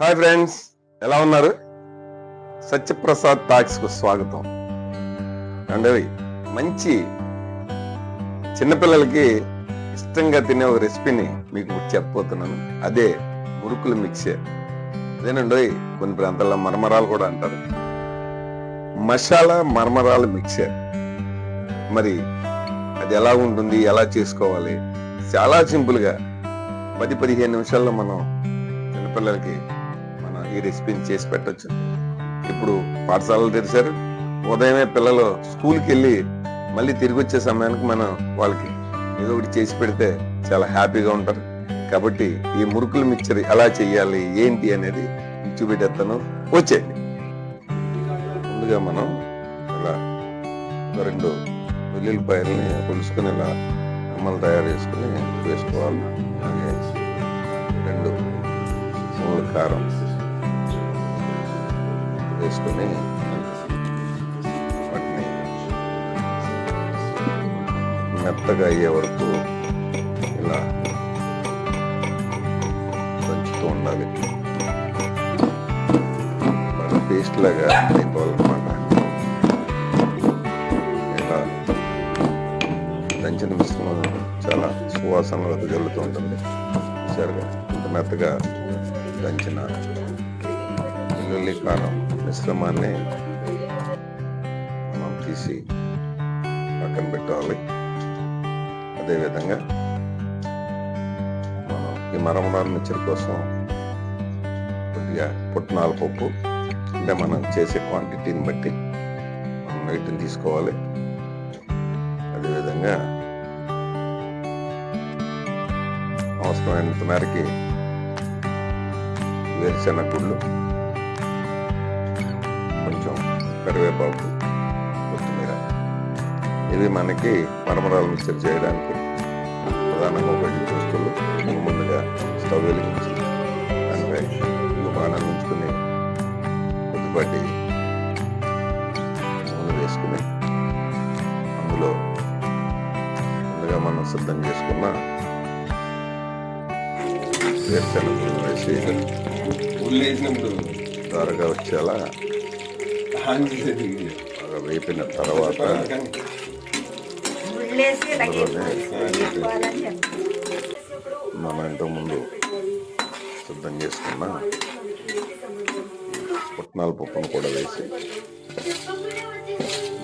Hi friends ఎలా ఉన్నారు? సత్యప్రసాద్ టాక్స్కు స్వాగతం. అండి మంచి చిన్నపిల్లలకి ఇష్టంగా తినే ఒక రెసిపీని మీకు చెప్పబోతున్నాను. అదే మురుకులు మిక్సర్ అదేనండి కొన్ని ప్రాంతాల్లో మరమరాలు కూడా అంటారు. మసాలా మరమరాల మిక్సర్ మరి అది ఎలా ఉంటుంది ఎలా చేసుకోవాలి? చాలా సింపుల్గా పది పదిహేను నిమిషాల్లో మనం చిన్నపిల్లలకి మనం రెసిపీని చేసి పెట్టొచ్చు. ఇప్పుడు పాఠశాలలు తెరిచారు. ఉదయమే పిల్లలు స్కూల్కి వెళ్ళి మళ్ళీ తిరిగి వచ్చే సమయానికి మనం వాళ్ళకి ఏదో ఒకటి చేసి పెడితే చాలా హ్యాపీగా ఉంటారు. కాబట్టి ఈ మురుకులు మిక్చర్ ఎలా చేయాలి ఏంటి అనేది చూపెట్టేస్తాను. వచ్చేయండి. ముందుగా మనం ఇలా ఒక రెండు వెల్లుల్లిపాయల్ని పులుసుకొని ఇలా అమ్మలు తయారు చేసుకుని వేసుకోవాలి. అలాగే రెండు మూడు కారం వేసుకొని వాటిని మెత్తగా అయ్యే వరకు ఇలా దంచుతూ ఉండాలి. బాగా పేస్ట్ లాగా అయిపోవాలన్నమాట. ఇలా దంచిన మిశ్రమం చాలా సువాసన వెదజల్లుతూ ఉంటుంది. సరిగా ఇంత మెత్తగా దంచిన వెల్లుల్లి మిశ్రమాన్ని మనం తీసి పక్కన పెట్టాలి. అదేవిధంగా మనం ఈ మరమరాలు మిచ్చర్ కోసం కొద్దిగా పుట్నాల పప్పు అంటే మనం చేసే క్వాంటిటీని బట్టి మనం వీటిని తీసుకోవాలి. అదేవిధంగా అవసరమైనంత మేరకి వేరుశెనగ గుళ్ళు కరివేపాకు కొత్తిమీర. ఇవి మనకి మరమరాల మిక్చర్ చేయడానికి ప్రధానంగా ఉపయోగించే వస్తువులు. ముందు ముందుగా స్టవ్ వెలిగించి దానిపై ఇల్లు బాణాలు ఉంచుకుని కొద్దిపాటి నూనె వేసుకుని అందులో ముందుగా మనం సిద్ధం చేసుకున్న వేరుశెనగ వేసి ఉల్లి వేసినప్పుడు త్వరగా వచ్చేలా బాగా వేపిన తర్వాత మన ఇంతకు ముందు మనం ఇంతకుముందు సిద్ధం చేసుకున్న పుట్నాల పప్పును కూడా వేసి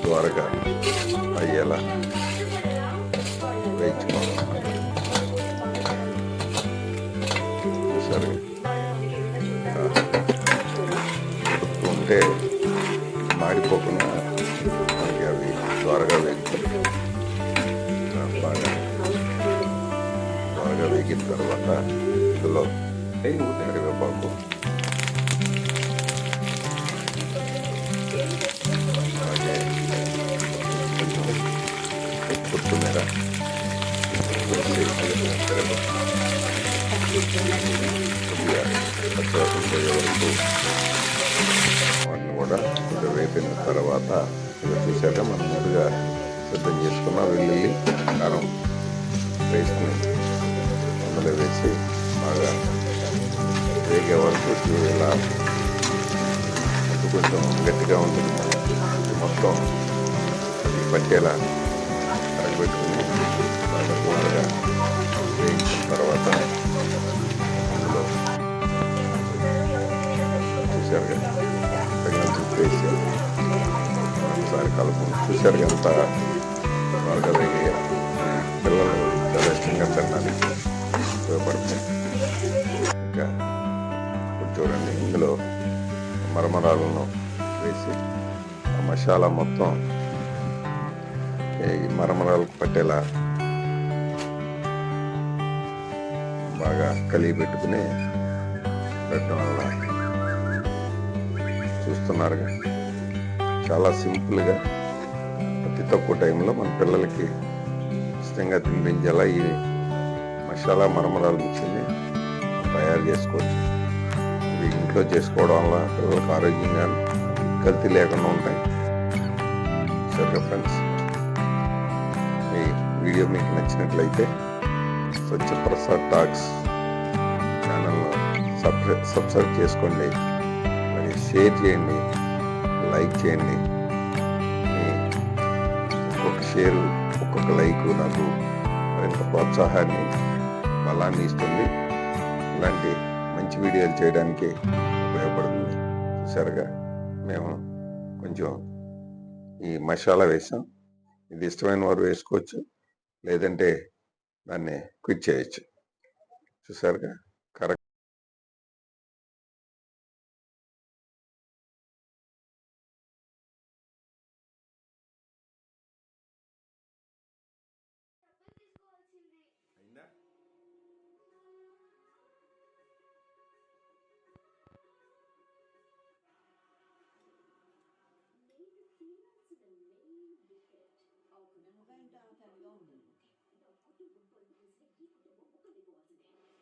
త్వరగా అయ్యేలా వేయించుకోవాలి సరే ఉంటే మాడిపోకుండా మనకి అవి త్వరగా వేగుతాయి బాగా బాగా వేగిన తర్వాత ఇందులో కరివేపాకు అలాగే కొంచెం కొత్తిమీర వేసి కరివేపాకు కొద్దిగా పచ్చివాసన పోయే వరకు వాటిని కూడా కొద్దిగా తర్వాత ఇలా చూశాక మనం ముందుగా సిద్ధం చేసుకున్న వెల్లుల్లి కారం వేసుకుని అందులో వేసి బాగా వేగే వరకు ఇలా కొంచెం గట్టిగా ఉంటుంది. మొత్తం పట్టేలా కరగబెట్టుకుని బాగా చూశారు ఎంత బాగా పిల్లలు చాలా ఇష్టంగా ఉపయోగపడుతుంది. ఇంకా చూడండి ఇందులో మరమరాలను వేసి ఆ మసాలా మొత్తం ఈ మరమరాలకు పట్టేలా బాగా కలిగి పెట్టుకుని పెట్టడం వల్ల చూస్తున్నారుగా. చాలా సింపుల్గా తక్కువ టైంలో మన పిల్లలకి ఇష్టంగా తినిపించేలా ఈ మసాలా మరమరాలు మిక్సీని తయారు చేసుకోవచ్చు. ఇవి ఇంట్లో చేసుకోవడం వల్ల పిల్లలకు ఆరోగ్యంగా కల్తీ లేకుండా ఉంటాయి. సరే ఫ్రెండ్స్ ఈ వీడియో మీకు నచ్చినట్లయితే స్వచ్ఛ ప్రసాద్ టాక్స్ ఛానల్లో సబ్స్క్రై సబ్స్క్రైబ్ చేసుకోండి. మరి షేర్ చేయండి లైక్ చేయండి. షేరు ఒక్కొక్క లైక్ నాకు మరింత ప్రోత్సాహాన్ని బలాన్ని ఇస్తుంది. ఇలాంటి మంచి వీడియోలు చేయడానికి ఉపయోగపడుతుంది. చూసారుగా మేము కొంచెం ఈ మసాలా వేసాం. ఇది ఇష్టమైన వారు వేసుకోవచ్చు. లేదంటే దాన్ని క్విట్ చేయొచ్చు. చూసారుగా Rhein-Dartagnon